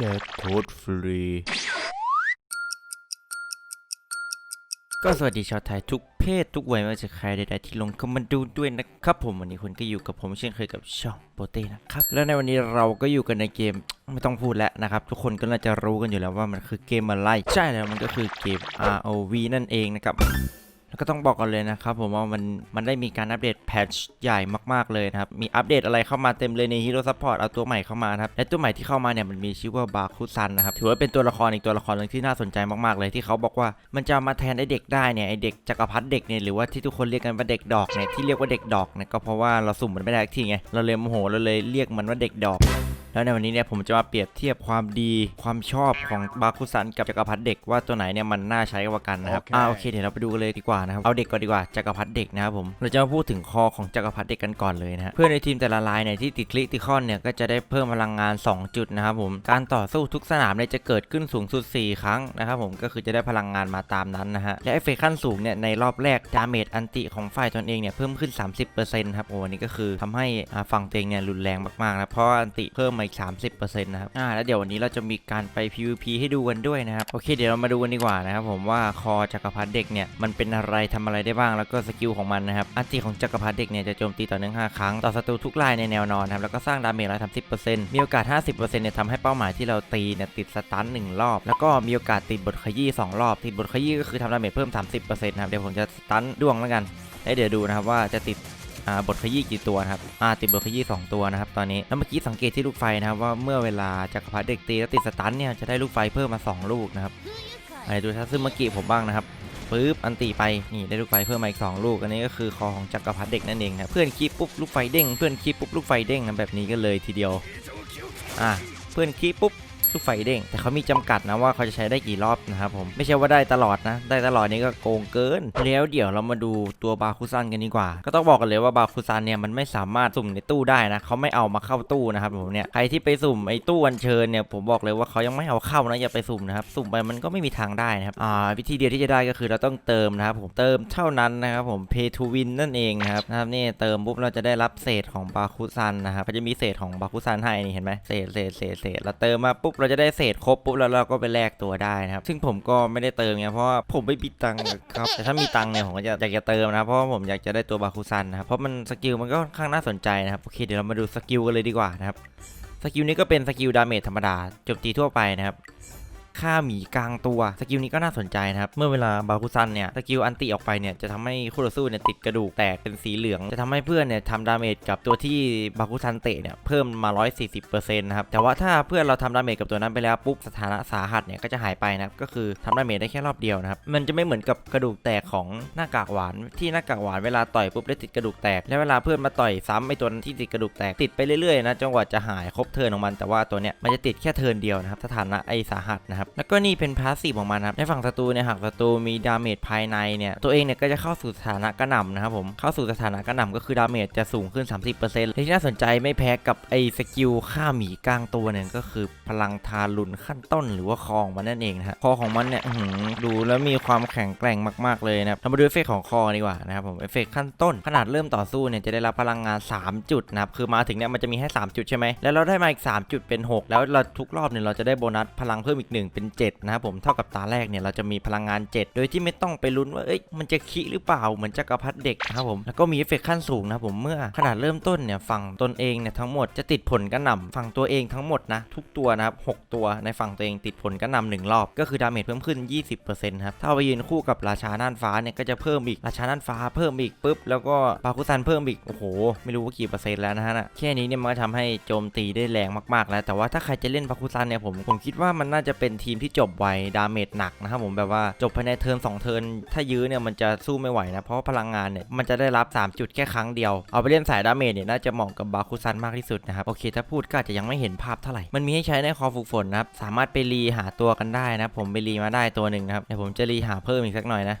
แจกโค้ดฟรีก็สวัสดีชาวไทยทุกเพศทุกวัยไม่ว่าจะใครใดๆที่ลงเข้ามาดูด้วยนะครับผมวันนี้คุณก็อยู่กับผมเช่นเคยกับช่องโปเต้นะครับแล้วในวันนี้เราก็อยู่กันในเกมไม่ต้องพูดแล้วนะครับ ทุกคนก็น่าจะรู้กันอยู่แล้วว่ามันคือเกมอะไร ใช่แล้วมันก็คือเกม ROV นั่นเองนะครับ ก็ต้องบอกกันเลยนะครับผมว่ามันมันได้มีการอัปเดตแพทช์ใหญ่มากๆเลยนะครับ มีอัปเดตอะไรเข้ามาเต็มเลยในฮีโร่ซัพพอร์ตเอาตัวใหม่เข้ามาครับ และตัวใหม่ที่เข้ามาเนี่ยมันมีชื่อว่าบาคุซันนะครับ ถือว่าเป็นตัวละครอีกตัวละครหนึ่งที่น่าสนใจมากๆเลยที่เขาบอกว่ามันจะมาแทนไอเด็กได้เนี่ยไอเด็กจักรพรรดิเด็กเนี่ยหรือว่าที่ทุกคนเรียกกันว่าเด็กดอกเนี่ยที่เรียกว่าเด็กดอกเนี่ยก็เพราะว่าเราสุ่มมันไม่ได้ทีไงเราเลยโมโหเราเลยเรียกมันว่าเด็กดอก แล้วในวันนี้เนี่ยผมจะมาเปรียบเทียบความดีความชอบของบาคุซันกับจักรพรรดิเด็กว่าตัวไหนเนี่ยมันน่าใช้กว่ากันนะครับโอเคอ่าโอเคเดี๋ยวเราไปดูกันเลยดีกว่านะครับเอาเด็กก่อนดีกว่าจักรพรรดิเด็กนะครับผมเราจะมาพูดถึงคอของจักรพรรดิเด็กกันก่อนเลยนะฮะเพื่อนในทีมแต่ละรายเนี่ยที่ติดคลิติคอนเนี่ยก็จะได้เพิ่มพลังงาน 2 จุดนะครับผมการต่อสู้ทุกสนามเนี่ยจะเกิดขึ้นสูงสุด 4 ครั้งนะครับผมก็คือจะได้พลังงานมาตามนั้นนะฮะและเอฟเฟคขั้นสูงเนี่ยในรอบแรกดาเมจอันติของฝ่ายตนเองเนี่ยเพิ่มขึ้น 30%ครับโอ้อันนี้ก็คือทำให้อ่าฝั่งตัวเองเนี่ยรุนแรงมากๆนะเพราะว่าอันติเพิ่มมาอีก 30%นะครับอ่าแล้วเดี๋ยววันนี้เราจะมีการไป PVP ให้ดูกันด้วยนะครับ โอเค เดี๋ยวเรามาดูกันดีกว่านะครับผมว่าคอจักรพรรดิเด็กเนี่ยมันเป็นอะไรทำอะไรได้บ้างแล้วก็สกิลของมันนะครับอันติของจักรพรรดิเด็กเนี่ยจะโจมตีต่อเนื่อง5ครั้งต่อศัตรูทุกรายในแนวนอนนะครับแล้วก็สร้างดาเมจ130%มีโอกาส 50%เนี่ยทำให้เป้าหมายที่เราตีเนี่ยติดสตันหนึ่งรอบ แล้วก็มีโอกาสติดบทขยี้สองรอบ ติดบทขยี้ก็คือทำดาเมจเพิ่ม 30%นะครับเดี๋ยวผมจะสตันดวงแล้วกันแล้วเดี๋ยวดูนะครับว่าจะติด บทขยี้กี่ตัวนะครับอ่าติดบทขยี้2ตัวนะครับตอนนี้แล้วเมื่อกี้สังเกตที่ลูกไฟนะครับว่าเมื่อเวลาจักรพรรดิเด็กตีแล้วติดสตันเนี่ยจะได้ลูกไฟเพิ่มมา 2 ลูกนะครับไปดูทัศซึมากิผมบ้างนะครับปึ๊บอันตีไปนี่ได้ลูกไฟเพิ่มมาอีก2ลูกอันนี้ก็คือคอของจักรพรรดิเด็กนั่นเองครับเพื่อนคีบปุ๊บลูกไฟเด้งเพื่อนคีบปุ๊บลูกไฟเด้งนะแบบนี้ก็เลยทีเดียวอะเพื่อนคีบปุ๊บ ลูกไฟเด้งแต่เขามีจำกัดนะว่าเขาจะใช้ได้กี่รอบนะครับผมไม่ใช่ว่าได้ตลอดนะ ได้ตลอดนี้ก็โกงเกิน แล้วเดี๋ยวเรามาดูตัวบาคุซันกันดีกว่า ก็ต้องบอกกันเลยว่าบาคุซันเนี่ยมันไม่สามารถสุ่มในตู้ได้นะเขาไม่เอามาเข้าตู้นะครับผมเนี่ยใครที่ไปสุ่มไอ้ตู้อัญเชิญเนี่ยผมบอกเลยว่าเขายังไม่เอาเข้านะอย่าไปสุ่มนะครับสุ่มไปมันก็ไม่มีทางได้นะครับอ่าวิธีเดียวที่จะได้ก็คือเราต้องเติมนะครับผมเติมเท่านั้นนะครับผม pay to win นั่นเองนะครับนะครับนี่เติมปุ๊บเราจะได้รับเศษของบาคุซันนะครับเขาจะมีเศษของบาคุซันให้นี่เห็นไหมเศษเศษเศษเศษเราเติมมาปุ๊บเราราจะได้เศษครบปุ๊บแล้วเราก็ไปแลกตัวได้นะครับ ซึ่งผมก็ไม่ได้เติมไงเพราะว่าผมไม่มีตังค์ครับแต่ถ้ามีตังค์เนี่ยผมก็จะอยากจะเติมนะเพราะว่าผมอยากจะได้ตัวบาคุซันนะครับเพราะมันสกิลมันก็ค่อนข้างน่าสนใจนะครับโอเคเดี๋ยวเรามาดูสกิลกันเลยดีกว่านะครับสกิลนี้ก็เป็นสกิลดาเมจธรรมดาโจมตีทั่วไปนะครับ ฆ่าหมีกลางตัวสกิลนี้ก็น่าสนใจนะครับ เมื่อเวลาบาคุซันเนี่ยสกิลอันติออกไปเนี่ยจะทำให้คู่ต่อสู้เนี่ยติดกระดูกแตกเป็นสีเหลือง จะทำให้เพื่อนเนี่ยทำดาเมจกับตัวที่บาคุซันเตะเนี่ยเพิ่มมา 140%นะครับแต่ว่าถ้าเพื่อนเราทำดาเมจกับตัวนั้นไปแล้วปุ๊บสถานะสาหัสเนี่ยก็จะหายไปนะครับก็คือทำดาเมจได้แค่รอบเดียวนะครับมันจะไม่เหมือนกับกระดูกแตกของหน้ากากหวาน ที่หน้ากากหวานเวลาต่อยปุ๊บได้ติดกระดูกแตก แล้วเวลาเพื่อนมาต่อยซ้ำไอตัวนั้นที่ติดกระดูกแตกติดไปเรื่อยๆนะจนกว่าจะหายครบเทิร์นของมันแต่ว่าตัวเนี้ยมันจะติดแค่เทิร์นเดียวนะครับสถานะไอสาหัสนะครับแล้วก็นี่เป็นพาสซีฟของมันครับในฝั่งศัตรูเนี่ยหากศัตรูมีดาเมจภายในเนี่ยตัวเองเนี่ยก็จะเข้าสู่สถานะกระหน่ำนะครับผมเข้าสู่สถานะกระหน่ำก็คือดาเมจจะสูงขึ้น 30%และที่น่าสนใจไม่แพ้กับไอ้สกิลฆ่าหมีกลางตัวเนี่ยก็คือพลังทารุณขั้นต้นหรือว่าคอของมันนั่นเองนะฮะคอของมันเนี่ยดูแล้วมีความแข็งแกร่งมากๆเลยนะครับเรามาดูเอฟเฟกต์ของคอดีกว่านะครับผมเอฟเฟกต์ขั้นต้นขนาดเริ่มต่อสู้เนี่ยจะได้รับพลังงาน 3 จุดนะครับคือมาถึงเนี่ยมันจะมีให้ 3 จุดใช่ไหมแล้วเราได้มาอีก 3 จุดเป็น 6 แล้วเราทุกรอบเนี่ยเราจะได้โบนัสพลังเพิ่มอีก1เป็น 7 นะครับผมเท่ากับตาแรกเนี่ยเราจะมีพลังงาน 7 โดยที่ไม่ต้องไปลุ้นว่าเอ้ยมันจะคิหรือเปล่าเหมือนจักรพรรดิเด็กนะครับผมแล้วก็มีเอฟเฟกต์ขั้นสูงนะครับผมเมื่อขนาดเริ่มต้นเนี่ยฝั่งตนเองเนี่ยทั้งหมดจะติดผลกระหน่ำฝั่งตัวเองทั้งหมดนะทุกตัวนะครับหกตัวในฝั่งตัวเองติดผลกระหน่ำหนึ่งรอบ ก็คือดาเมจเพิ่มขึ้น 20%ครับถ้าเอาไปยืนคู่กับราชาน่านฟ้าเนี่ยก็จะเพิ่มอีกราชาน่านฟ้าเพิ่มอีกปุ๊บแล้วก็ปาคุซันเพิ่มอีกโอ้โหไม่รู้ว่ากี่เปอร์เซ็นต์แล้วนะฮะนะแค่นี้เนี่ยมันก็ทำให้โจมตีได้แรงมากๆแล้ว แต่ว่าถ้าใครจะเล่นปาคุซันเนี่ยผมผมคิดว่ามันน่าจะเป็นทีมที่จบไวดาเมจหนักนะครับผมแบบว่าจบภายในเทิร์นสองเทิร์นถ้ายื้อเนี่ยมันจะสู้ไม่ไหวนะ เพราะพลังงานเนี่ยมันจะได้รับ 3 จุดแค่ครั้งเดียว เอาไปเล่นสายดาเมจเนี่ยน่าจะเหมาะกับบาคุซันมากที่สุดนะครับ โอเค ถ้าพูดก็อาจจะยังไม่เห็นภาพเท่าไหร่ มันมีให้ใช้ในคอฝึกฝนนะครับ สามารถไปรีหาตัวกันได้นะผมไปรีมาได้ตัวหนึ่งนะครับเดี๋ยวผมจะรีหาเพิ่มอีกสักหน่อยนะ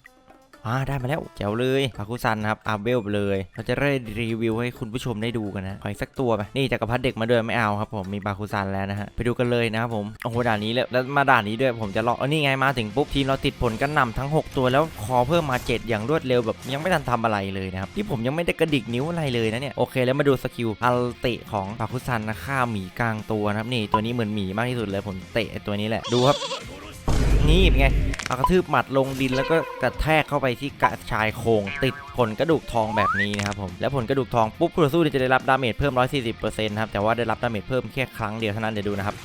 อ่าได้มาแล้วแจ๋วเลยบาคุซันนะครับอาเบลไปเลย เราจะได้รีวิวให้คุณผู้ชมได้ดูกันนะขออีกสักตัวไปนี่จักรพรรดิเด็กมาด้วยไม่เอาครับผมมีบาคุซันแล้วนะฮะไปดูกันเลยนะครับผมโอ้โหด่านนี้เลยแล้วมาด่านนี้ด้วยผมจะรอเออนี่ไงมาถึงปุ๊บทีมเราติดผลกันนำทั้ง 6 ตัวแล้วคอเพิ่มมา 7 อย่างรวดเร็วแบบยังไม่ทันทำอะไรเลยนะครับที่ผมยังไม่ได้กระดิกนิ้วอะไรเลยนะเนี่ยโอเคแล้วมาดูสกิลอัลติของบาคุซันนะฆ่าหมีกลางตัวนะครับนี่ตัวนี้เหมือนหมีมากที่สุดเลยผมเตะตัวนี้แหละดูครับ นี่เป็นไงเอากระทืบหมัดลงดินแล้วก็กระแทกเข้าไปที่กระชายโครงติดผลกระดูกทองแบบนี้นะครับผมแล้วผลกระดูกทองปุ๊บคู่ต่อสู้จะได้รับดาเมจเพิ่ม 140%นะครับแต่ว่าได้รับดาเมจเพิ่มแค่ครั้งเดียวเท่านั้นเดี๋ยวดูนะครับ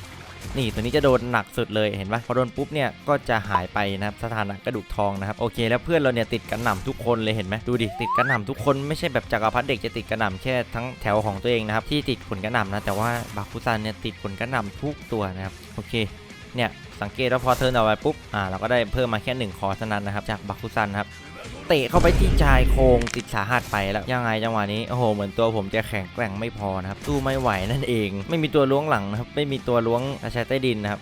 นี่ตัวนี้จะโดนหนักสุดเลยเห็นปะพอโดนปุ๊บเนี่ยก็จะหายไปนะครับสถานะกระดูกทองนะครับโอเค แล้วเพื่อนเราเนี่ยติดกระหน่ำทุกคนเลยเห็นไหมดูดิติดกระหน่ำทุกคนไม่ใช่แบบจักรพรรดิเด็กจะติดกระหน่ำแค่ทั้งแถวของตัวเองนะครับที่ติดผลกระหน่ำนะแต่ว่าบาคุซันเนี่ยติดผลกระหน่ำทุกตัวนะครับโอเคเนี่ย สังเกตว่าพอเทิร์นเอาไว้ปุ๊บอ่าเราก็ได้เพิ่มมาแค่1คอร์สเท่านั้นนะครับจากบักคุซันครับเตะเข้าไปที่ชายโครงติดสาหัสไปแล้วยังไงจังหวะนี้โอ้โหเหมือนตัวผมจะแข็งแกร่งไม่พอนะครับสู้ไม่ไหวนั่นเอง ไม่มีตัวล้วงหลังนะครับไม่มีตัวล้วงอาชัยใต้ดินนะครับ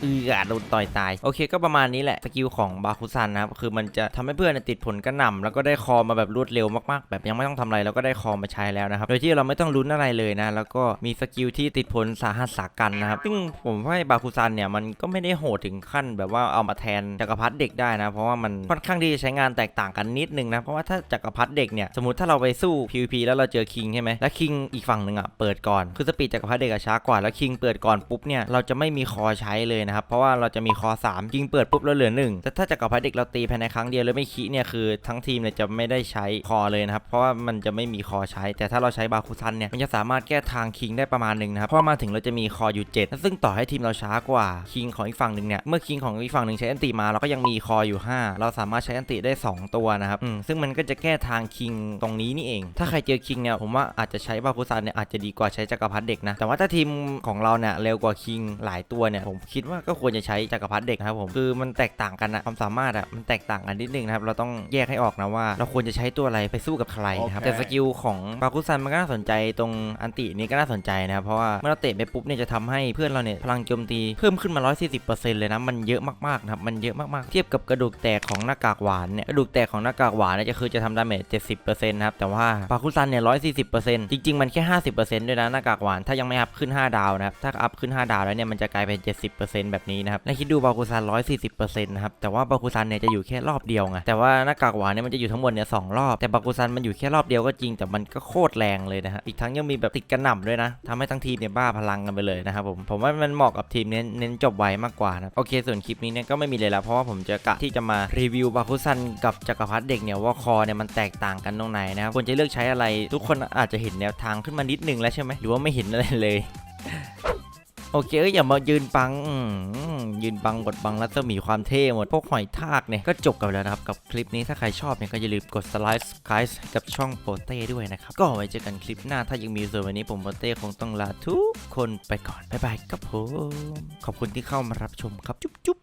เอือโดนต่อยตาย โอเคก็ประมาณนี้แหละ สกิลของบาคุซันนะครับ คือมันจะทำให้เพื่อนติดผลกระหน่ำแล้วก็ได้คอมาแบบรวดเร็วมากๆ แบบยังไม่ต้องทำอะไรแล้วก็ได้คอมาใช้แล้วนะครับ โดยที่เราไม่ต้องลุ้นอะไรเลยนะ แล้วก็มีสกิลที่ติดผลสาหัสสากันนะครับ ซึ่งผมว่าบาคุซันเนี่ยมันก็ไม่ได้โหดถึงขั้น แบบว่าเอามาแทนจักรพรรดิเด็กได้นะ เพราะว่ามันค่อนข้างที่จะใช้งานแตกต่างกันนิดนึงนะ เพราะว่าถ้าจักรพรรดิเด็กเนี่ย สมมติถ้าเราไปสู้ PVP แล้วเราเจอคิงใช่ไหมแล้วคิงอีกฝั่งหนึ่งอะเปิดก่อน คือสปีดจักรพรรดิเด็กอะช้ากว่าแล้วคิงเปิดก่อนปุ๊บเนี่ยเราจะไม่มีคอใช้เลยนะครับ เพราะว่าเราจะมีคอ3คิงเปิดปุ๊บแล้วเหลือหนึ่งแต่ถ้าจักรพรรดิเด็กเราตีภายในครั้งเดียวแล้วไม่คิเนี่ยคือทั้งทีมเนี่ยจะไม่ได้ใช้คอเลยนะครับ เพราะว่ามันจะไม่มีคอใช้ แต่ถ้าเราใช้บาคุซันเนี่ยมันจะสามารถแก้ทางคิงได้ประมาณหนึ่งนะครับพราะมาถึงเราจะมีคออยู่7ซึ่งต่อให้ทีมเราช้ากว่าคิงของอีกฝั่งหนึ่งเนี่ยเมื่อคิงของอีกฝั่งหนึ่งใช้อันติมาเราก็ยังมีคออยู่ 5 เราสามารถใช้อันติได้ 2 ตัวนะครับซึ่งมันก็จะแก้ทางคิงตรงนี้นี่เอง ถ้าใครเจอคิงเนี่ยผมว่าอาจจะใช้บาคุซันเนี่ยอาจจะดีกว่าใช้จักรพรรดิเด็กนะแต่ว่าถ้าทีมของเราเนี่ยเร็วกว่าคิงหลายตัวเนี่ยผมคิดว่าก็ควรจะใช้จักรพรรดิเด็กนะครับผมคือมันแตกต่างกันนะความสามารถอะมันแตกต่างกันนิดนึงนะครับเราต้องแยกให้ออกนะว่า เราควรจะใช้ตัวอะไรไปสู้กับใครนะครับโอเคแต่สกิลของบาคุซันมันก็น่าสนใจตรงอันตินี้ก็น่าสนใจนะครับเพราะว่าเมื่อเราเตะไปปุ๊บเนี่ยจะทำให้เพื่อนเราเนี่ยพลังโจมตีเพิ่มขึ้นมา 140%เลยนะมันเยอะมากๆนะครับมันเยอะมากๆ เทียบกับกระดูกแตกของหน้ากากหวานเนี่ยกระดูกแตกของหน้ากากหวานเนี่ยจะคือจะทำดาเมจ70%นะครับแต่ว่าบาคุซันเนี่ย140%จริงๆมันแค่ 50%ด้วยนะหน้ากากหวานถ้ายังไม่อัพขึ้น 5 ดาวนะครับถ้าอัพขึ้น 5 ดาวแล้วเนี่ยมันจะกลายเป็น 70%แบบนี้นะครับแล้วคิดดูบาคุซัน140%นะครับแต่ว่าบาคุซันเนี่ยจะอยู่แค่รอบเดียวไงแต่ว่าหน้ากากหวานเนี่ยมันจะอยู่ทั้งหมดเนี่ยสองรอบแต่บาคุซันมันอยู่แค่รอบเดียวก็จริงแต่มันก็โคตรแรงเลยนะฮะอีกทั้งยังมีแบบติดกระหน่ำด้วยนะทำให้ทั้งทีมเนี่ยบ้าพลังกันไปเลยนะครับผมผมว่ามันเหมาะกับทีมเน้นเน้นจบไวมากกว่านะโอเคส่วนคลิปนี้เนี่ยก็ไม่มีเลยละเพราะว่าผมจะกะที่จะมารีวิวบาคุซันกับจักรพรรดิเด็กเนี่ยว่าคอเนี่ยมันแตกต่างกันตรงไหนนะครับควรจะเลือกใช้อะไร ทุกคนอาจจะเห็นแนวทางขึ้นมานิดนึงแล้วใช่ไหมหรือว่าไม่เห็นอะไรเลย โอเคเอ้ยอย่ามายืนบังยืนบังบดบังรัศมีความเท่หมด พวกหอยทากเนี่ย ก็จบกันแล้วนะครับ กับคลิปนี้ถ้าใครชอบเนี่ยก็อย่าลืมกดสไลด์สกด์กับช่องโปเต้ด้วยนะครับ ก็ไว้เจอกันคลิปหน้าถ้ายังมีส่วนวันนี้ผมโปเต้คงต้องลาทุกคนไปก่อน บ๊ายบายครับผม ขอบคุณที่เข้ามารับชมครับ จุ๊บจุ๊บ